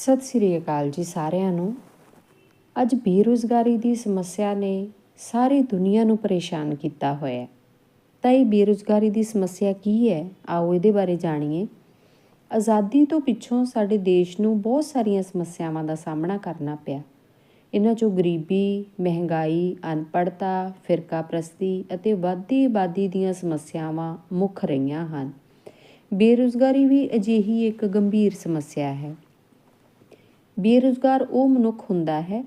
ਸਤਿ ਸ੍ਰੀ ਅਕਾਲ ਜੀ ਸਾਰਿਆਂ ਨੂੰ। ਅੱਜ ਬੇਰੁਜ਼ਗਾਰੀ ਦੀ ਸਮੱਸਿਆ ਨੇ ਸਾਰੀ ਦੁਨੀਆ ਨੂੰ ਪਰੇਸ਼ਾਨ ਕੀਤਾ ਹੋਇਆ। ਹੈ ਤਾਂ ਇਹ ਬੇਰੁਜ਼ਗਾਰੀ ਦੀ ਸਮੱਸਿਆ ਕੀ ਹੈ? ਆਓ ਇਹਦੇ ਬਾਰੇ ਜਾਣੀਏ। ਆਜ਼ਾਦੀ ਤੋਂ ਪਿੱਛੋਂ ਸਾਡੇ ਦੇਸ਼ ਨੂੰ ਬਹੁਤ ਸਾਰੀਆਂ ਸਮੱਸਿਆਵਾਂ ਦਾ ਸਾਹਮਣਾ ਕਰਨਾ ਪਿਆ। ਇਹਨਾਂ 'ਚੋਂ ਗਰੀਬੀ, ਮਹਿੰਗਾਈ, ਅਨਪੜ੍ਹਤਾ ਫਿਰਕਾ ਪ੍ਰਸਤੀ ਅਤੇ ਵੱਧਦੀ ਆਬਾਦੀ ਦੀਆਂ ਸਮੱਸਿਆਵਾਂ ਮੁੱਖ ਰਹੀਆਂ ਹਨ। ਬੇਰੁਜ਼ਗਾਰੀ ਵੀ ਅਜਿਹੀ ਇੱਕ ਗੰਭੀਰ ਸਮੱਸਿਆ ਹੈ। ਬੇਰੁਜ਼ਗਾਰ ਉਹ ਮਨੁੱਖ ਹੁੰਦਾ ਹੈ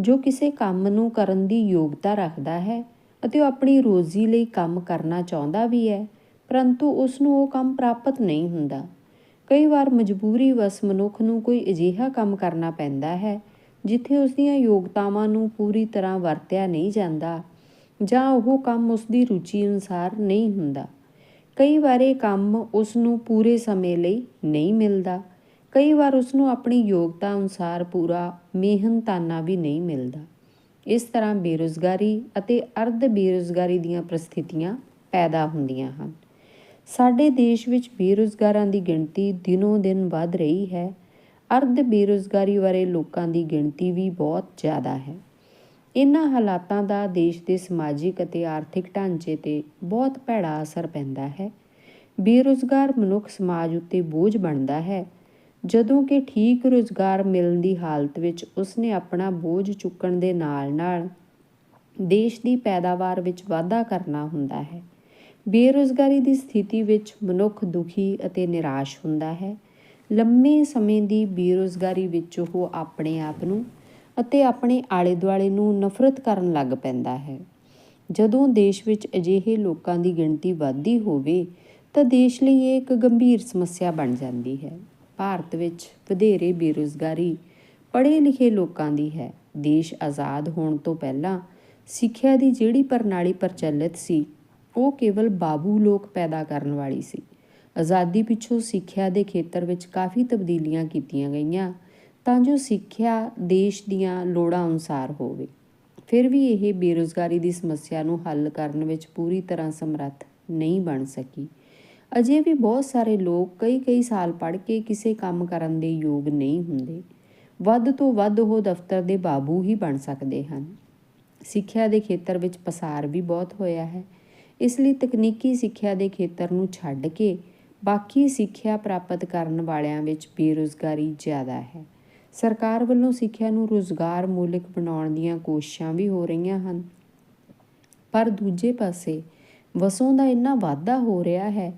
ਜੋ ਕਿਸੇ ਕੰਮ ਨੂੰ ਕਰਨ ਦੀ ਯੋਗਤਾ ਰੱਖਦਾ ਹੈ ਅਤੇ ਉਹ ਆਪਣੀ ਰੋਜ਼ੀ ਲਈ ਕੰਮ ਕਰਨਾ ਚਾਹੁੰਦਾ ਵੀ ਹੈ, ਪਰੰਤੂ ਉਸ ਨੂੰ ਉਹ ਕੰਮ ਪ੍ਰਾਪਤ ਨਹੀਂ ਹੁੰਦਾ। ਕਈ ਵਾਰ ਮਜਬੂਰੀ ਵਸ ਮਨੁੱਖ ਨੂੰ ਕੋਈ ਅਜਿਹਾ ਕੰਮ ਕਰਨਾ ਪੈਂਦਾ ਹੈ, ਜਿੱਥੇ ਉਸ ਦੀਆਂ ਯੋਗਤਾਵਾਂ ਨੂੰ ਪੂਰੀ ਤਰ੍ਹਾਂ ਵਰਤਿਆ ਨਹੀਂ ਜਾਂਦਾ ਜਾਂ ਉਹ ਕੰਮ ਉਸ ਦੀ ਰੁਚੀ ਅਨੁਸਾਰ ਨਹੀਂ ਹੁੰਦਾ। ਕਈ ਵਾਰ ਇਹ ਕੰਮ ਉਸ ਨੂੰ ਪੂਰੇ ਸਮੇਂ ਲਈ ਨਹੀਂ ਮਿਲਦਾ। ਕਈ ਵਾਰ ਉਸ ਨੂੰ ਆਪਣੀ ਯੋਗਤਾ ਅਨੁਸਾਰ ਪੂਰਾ ਮਿਹਨਤਾਨਾ ਵੀ ਨਹੀਂ ਮਿਲਦਾ। ਇਸ ਤਰ੍ਹਾਂ ਬੇਰੁਜ਼ਗਾਰੀ ਅਤੇ ਅਰਧ ਬੇਰੁਜ਼ਗਾਰੀ ਦੀਆਂ ਪ੍ਰਸਥਿਤੀਆਂ ਪੈਦਾ ਹੁੰਦੀਆਂ ਹਨ। ਸਾਡੇ ਦੇਸ਼ ਵਿੱਚ ਬੇਰੁਜ਼ਗਾਰਾਂ ਦੀ ਗਿਣਤੀ ਦਿਨੋਂ ਦਿਨ ਵੱਧ ਰਹੀ ਹੈ। ਅਰਧ ਬੇਰੁਜ਼ਗਾਰੀ ਬਾਰੇ ਲੋਕਾਂ ਦੀ ਗਿਣਤੀ ਵੀ ਬਹੁਤ ਜ਼ਿਆਦਾ ਹੈ। ਇਹਨਾਂ ਹਾਲਾਤਾਂ ਦਾ ਦੇਸ਼ ਦੇ ਸਮਾਜਿਕ ਅਤੇ ਆਰਥਿਕ ਢਾਂਚੇ ਤੇ ਬਹੁਤ ਭੈੜਾ ਅਸਰ ਪੈਂਦਾ ਹੈ। ਬੇਰੁਜ਼ਗਾਰ ਮਨੁੱਖ ਸਮਾਜ ਉੱਤੇ ਬੋਝ ਬਣਦਾ ਹੈ ਜਦੋਂ ਕਿ ਠੀਕ ਰੁਜ਼ਗਾਰ ਮਿਲਣ ਦੀ ਹਾਲਤ ਵਿੱਚ ਉਸਨੇ ਆਪਣਾ ਬੋਝ ਚੁੱਕਣ ਦੇ ਨਾਲ-ਨਾਲ ਦੇਸ਼ ਦੀ ਪੈਦਾਵਾਰ ਵਿੱਚ ਵਾਧਾ ਕਰਨਾ ਹੁੰਦਾ ਹੈ। ਬੇਰੁਜ਼ਗਾਰੀ ਦੀ ਸਥਿਤੀ ਵਿੱਚ ਮਨੁੱਖ ਦੁਖੀ ਅਤੇ ਨਿਰਾਸ਼ ਹੁੰਦਾ ਹੈ। ਲੰਮੇ ਸਮੇਂ ਦੀ ਬੇਰੁਜ਼ਗਾਰੀ ਵਿੱਚ ਉਹ ਆਪਣੇ ਆਪ ਨੂੰ ਅਤੇ ਆਪਣੇ ਆਲੇ-ਦੁਆਲੇ ਨੂੰ ਨਫ਼ਰਤ ਕਰਨ ਲੱਗ ਪੈਂਦਾ ਹੈ। ਜਦੋਂ ਦੇਸ਼ ਵਿੱਚ ਅਜਿਹੇ ਲੋਕਾਂ ਦੀ ਗਿਣਤੀ ਵੱਧਦੀ ਹੋਵੇ ਤਾਂ ਦੇਸ਼ ਲਈ ਇਹ ਇੱਕ ਗੰਭੀਰ ਸਮੱਸਿਆ ਬਣ ਜਾਂਦੀ ਹੈ। ਭਾਰਤ ਵਿੱਚ ਵਧੇਰੇ ਬੇਰੁਜ਼ਗਾਰੀ ਪੜ੍ਹੇ ਲਿਖੇ ਲੋਕਾਂ ਦੀ ਹੈ। ਦੇਸ਼ ਆਜ਼ਾਦ ਹੋਣ ਤੋਂ ਪਹਿਲਾਂ ਸਿੱਖਿਆ ਦੀ ਜਿਹੜੀ ਪ੍ਰਣਾਲੀ ਪ੍ਰਚਲਿਤ ਸੀ, ਉਹ ਕੇਵਲ ਬਾਬੂ ਲੋਕ ਪੈਦਾ ਕਰਨ ਵਾਲੀ ਸੀ। ਆਜ਼ਾਦੀ ਪਿੱਛੋਂ ਸਿੱਖਿਆ ਦੇ ਖੇਤਰ ਵਿੱਚ ਕਾਫੀ ਤਬਦੀਲੀਆਂ ਕੀਤੀਆਂ ਗਈਆਂ ਤਾਂ ਜੋ ਸਿੱਖਿਆ ਦੇਸ਼ ਦੀਆਂ ਲੋੜਾਂ ਅਨੁਸਾਰ ਹੋਵੇ। ਫਿਰ ਵੀ ਇਹ ਬੇਰੁਜ਼ਗਾਰੀ ਦੀ ਸਮੱਸਿਆ ਨੂੰ ਹੱਲ ਕਰਨ ਵਿੱਚ ਪੂਰੀ ਤਰ੍ਹਾਂ ਸਮਰੱਥ ਨਹੀਂ ਬਣ ਸਕੀ। ਅਜੇ ਵੀ ਬਹੁਤ ਸਾਰੇ ਲੋਕ ਕਈ ਕਈ ਸਾਲ ਪੜ੍ਹ ਕੇ ਕਿਸੇ ਕੰਮ ਕਰਨ ਦੇ ਯੋਗ ਨਹੀਂ ਹੁੰਦੇ। ਵੱਧ ਤੋਂ ਵੱਧ ਉਹ ਦਫ਼ਤਰ ਦੇ ਬਾਬੂ ਹੀ ਬਣ ਸਕਦੇ ਹਨ। ਸਿੱਖਿਆ ਦੇ ਖੇਤਰ ਵਿੱਚ ਪਸਾਰ ਵੀ ਬਹੁਤ ਹੋਇਆ ਹੈ। ਇਸ ਲਈ ਤਕਨੀਕੀ ਸਿੱਖਿਆ ਦੇ ਖੇਤਰ ਨੂੰ ਛੱਡ ਕੇ ਬਾਕੀ ਸਿੱਖਿਆ ਪ੍ਰਾਪਤ ਕਰਨ ਵਾਲਿਆਂ ਵਿੱਚ ਬੇਰੁਜ਼ਗਾਰੀ ਜ਼ਿਆਦਾ ਹੈ। ਸਰਕਾਰ ਵੱਲੋਂ ਸਿੱਖਿਆ ਨੂੰ ਰੋਜ਼ਗਾਰ ਮੂਲਕ ਬਣਾਉਣ ਦੀਆਂ ਕੋਸ਼ਿਸ਼ਾਂ ਵੀ ਹੋ ਰਹੀਆਂ ਹਨ। ਪਰ ਦੂਜੇ ਪਾਸੇ ਵਸੋਂ ਦਾ ਇੰਨਾ ਵਾਧਾ ਹੋ ਰਿਹਾ ਹੈ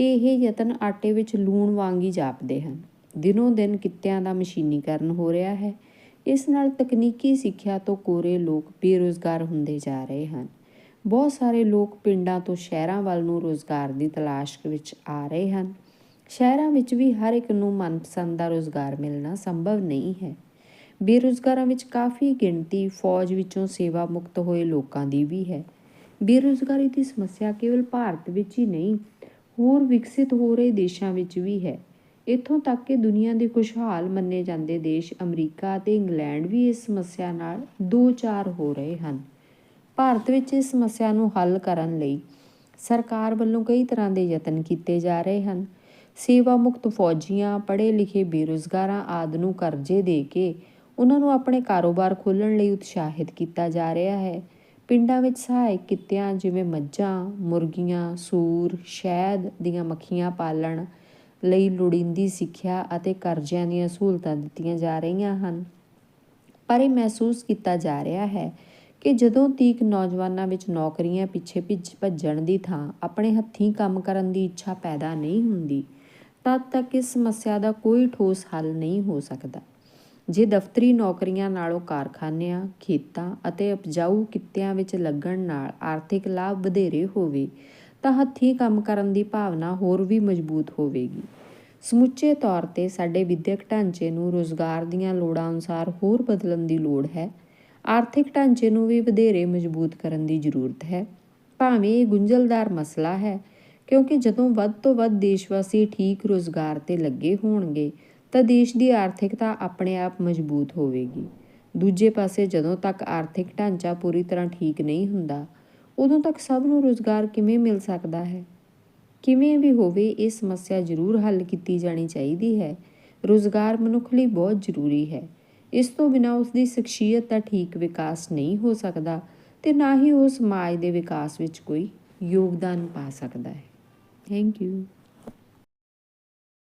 ਇਹ ਯਤਨ ਆਟੇ ਵਿੱਚ ਲੂਣ ਵਾਂਗ ਹੀ ਜਾਪਦੇ ਹਨ। ਦਿਨੋਂ ਦਿਨ ਕਿੱਤਿਆਂ ਦਾ ਮਸ਼ੀਨੀਕਰਨ ਹੋ ਰਿਹਾ ਹੈ। ਇਸ ਨਾਲ ਤਕਨੀਕੀ ਸਿੱਖਿਆ ਤੋਂ ਕੋਰੇ ਲੋਕ ਬੇਰੁਜ਼ਗਾਰ ਹੁੰਦੇ ਜਾ ਰਹੇ ਹਨ। ਬਹੁਤ ਸਾਰੇ ਲੋਕ ਪਿੰਡਾਂ ਤੋਂ ਸ਼ਹਿਰਾਂ ਵੱਲ ਨੂੰ ਰੋਜ਼ਗਾਰ ਦੀ ਤਲਾਸ਼ ਵਿੱਚ ਆ ਰਹੇ ਹਨ। ਸ਼ਹਿਰਾਂ ਵਿੱਚ ਵੀ ਹਰ ਇੱਕ ਨੂੰ ਮਨਪਸੰਦ ਦਾ ਰੋਜ਼ਗਾਰ ਮਿਲਣਾ ਸੰਭਵ ਨਹੀਂ ਹੈ। ਬੇਰੁਜ਼ਗਾਰਾਂ ਵਿੱਚ ਕਾਫੀ ਗਿਣਤੀ ਫੌਜ ਵਿੱਚੋਂ ਸੇਵਾ ਮੁਕਤ ਹੋਏ ਲੋਕਾਂ ਦੀ ਵੀ ਹੈ। ਬੇਰੁਜ਼ਗਾਰੀ ਦੀ ਸਮੱਸਿਆ ਕੇਵਲ ਭਾਰਤ ਵਿੱਚ ਹੀ ਨਹੀਂ ਹੋਰ ਵਿਕਸਿਤ ਹੋ ਰਹੇ ਦੇਸ਼ਾਂ ਵਿੱਚ ਵੀ ਹੈ। ਇੱਥੋਂ ਤੱਕ ਕਿ ਦੁਨੀਆ ਦੇ ਖੁਸ਼ਹਾਲ ਮੰਨੇ ਜਾਂਦੇ ਦੇਸ਼ ਅਮਰੀਕਾ ਅਤੇ ਇੰਗਲੈਂਡ ਵੀ ਇਸ ਸਮੱਸਿਆ ਨਾਲ ਦੋ ਚਾਰ ਹੋ ਰਹੇ ਹਨ। ਭਾਰਤ ਵਿੱਚ ਇਸ ਸਮੱਸਿਆ ਨੂੰ ਹੱਲ ਕਰਨ ਲਈ ਸਰਕਾਰ ਵੱਲੋਂ ਕਈ ਤਰ੍ਹਾਂ ਦੇ ਯਤਨ ਕੀਤੇ ਜਾ ਰਹੇ ਹਨ। ਸੇਵਾ ਮੁਕਤ ਫੌਜੀਆਂ ਪੜ੍ਹੇ ਲਿਖੇ ਬੇਰੁਜ਼ਗਾਰਾਂ ਆਦਿ ਨੂੰ ਕਰਜ਼ੇ ਦੇ ਕੇ ਉਹਨਾਂ ਨੂੰ ਆਪਣੇ ਕਾਰੋਬਾਰ ਖੋਲ੍ਹਣ ਲਈ ਉਤਸ਼ਾਹਿਤ ਕੀਤਾ ਜਾ ਰਿਹਾ ਹੈ। ਪਿੰਡਾਂ ਵਿੱਚ ਸਹਾਇਕ ਕਿੱਤਿਆਂ ਜਿਵੇਂ ਮੱਝਾਂ, ਮੁਰਗੀਆਂ, ਸੂਰ, ਸ਼ਹਿਦ ਦੀਆਂ ਮੱਖੀਆਂ ਪਾਲਣ ਲਈ ਲੋੜੀਂਦੀ ਸਿੱਖਿਆ ਅਤੇ ਕਰਜ਼ਿਆਂ ਦੀਆਂ ਸਹੂਲਤਾਂ ਦਿੱਤੀਆਂ ਜਾ ਰਹੀਆਂ ਹਨ। ਪਰ ਇਹ ਮਹਿਸੂਸ ਕੀਤਾ ਜਾ ਰਿਹਾ ਹੈ ਕਿ ਜਦੋਂ ਤੀਕ ਨੌਜਵਾਨਾਂ ਵਿੱਚ ਨੌਕਰੀਆਂ ਪਿੱਛੇ ਭਿੱਜ ਭੱਜਣ ਦੀ ਥਾਂ ਆਪਣੇ ਹੱਥੀਂ ਕੰਮ ਕਰਨ ਦੀ ਇੱਛਾ ਪੈਦਾ ਨਹੀਂ ਹੁੰਦੀ, ਤਦ ਤੱਕ ਇਸ ਸਮੱਸਿਆ ਦਾ ਕੋਈ ਠੋਸ ਹੱਲ ਨਹੀਂ ਹੋ ਸਕਦਾ। ਜੇ ਦਫ਼ਤਰੀ ਨੌਕਰੀਆਂ ਨਾਲੋਂ ਕਾਰਖਾਨਿਆਂ, ਖੇਤਾਂ ਅਤੇ ਉਪਜਾਊ ਕਿੱਤਿਆਂ ਵਿੱਚ ਲੱਗਣ ਨਾਲ ਆਰਥਿਕ ਲਾਭ ਵਧੇਰੇ ਹੋਵੇ, ਤਾਂ ਹੱਥੀਂ ਕੰਮ ਕਰਨ ਦੀ ਭਾਵਨਾ ਹੋਰ ਵੀ ਮਜ਼ਬੂਤ ਹੋਵੇਗੀ। ਸਮੁੱਚੇ ਤੌਰ ਤੇ ਸਾਡੇ ਵਿੱਦਿਅਕ ਢਾਂਚੇ ਨੂੰ ਰੁਜ਼ਗਾਰ ਦੀਆਂ ਲੋੜਾਂ ਅਨੁਸਾਰ ਹੋਰ ਬਦਲਣ ਦੀ ਲੋੜ ਹੈ। ਆਰਥਿਕ ਢਾਂਚੇ ਨੂੰ ਵੀ ਵਧੇਰੇ ਮਜ਼ਬੂਤ ਕਰਨ ਦੀ ਜ਼ਰੂਰਤ ਹੈ। ਭਾਵੇਂ ਇਹ ਗੁੰਝਲਦਾਰ ਮਸਲਾ ਹੈ, ਕਿਉਂਕਿ ਜਦੋਂ ਵੱਧ ਤੋਂ ਵੱਧ ਦੇਸ਼ਵਾਸੀ ਠੀਕ ਰੁਜ਼ਗਾਰ ਤੇ ਲੱਗੇ ਹੋਣਗੇ ਤਾਂ ਦੇਸ਼ ਦੀ ਆਰਥਿਕਤਾ ਆਪਣੇ ਆਪ ਮਜ਼ਬੂਤ ਹੋਵੇਗੀ। ਦੂਜੇ ਪਾਸੇ ਜਦੋਂ ਤੱਕ ਆਰਥਿਕ ਢਾਂਚਾ ਪੂਰੀ ਤਰ੍ਹਾਂ ਠੀਕ ਨਹੀਂ ਹੁੰਦਾ, ਉਦੋਂ ਤੱਕ ਸਭ ਨੂੰ ਰੋਜ਼ਗਾਰ ਕਿਵੇਂ ਮਿਲ ਸਕਦਾ ਹੈ? ਕਿਵੇਂ ਵੀ ਹੋਵੇ, ਇਹ ਸਮੱਸਿਆ ਜ਼ਰੂਰ ਹੱਲ ਕੀਤੀ ਜਾਣੀ ਚਾਹੀਦੀ ਹੈ। ਰੋਜ਼ਗਾਰ ਮਨੁੱਖ ਲਈ ਬਹੁਤ ਜ਼ਰੂਰੀ ਹੈ। ਇਸ ਤੋਂ ਬਿਨਾਂ ਉਸ ਦੀ ਸ਼ਖਸੀਅਤ ਦਾ ਠੀਕ ਵਿਕਾਸ ਨਹੀਂ ਹੋ ਸਕਦਾ ਤੇ ਨਾ ਹੀ ਉਹ ਸਮਾਜ ਦੇ ਵਿਕਾਸ ਵਿੱਚ ਕੋਈ ਯੋਗਦਾਨ ਪਾ ਸਕਦਾ ਹੈ। Thank you.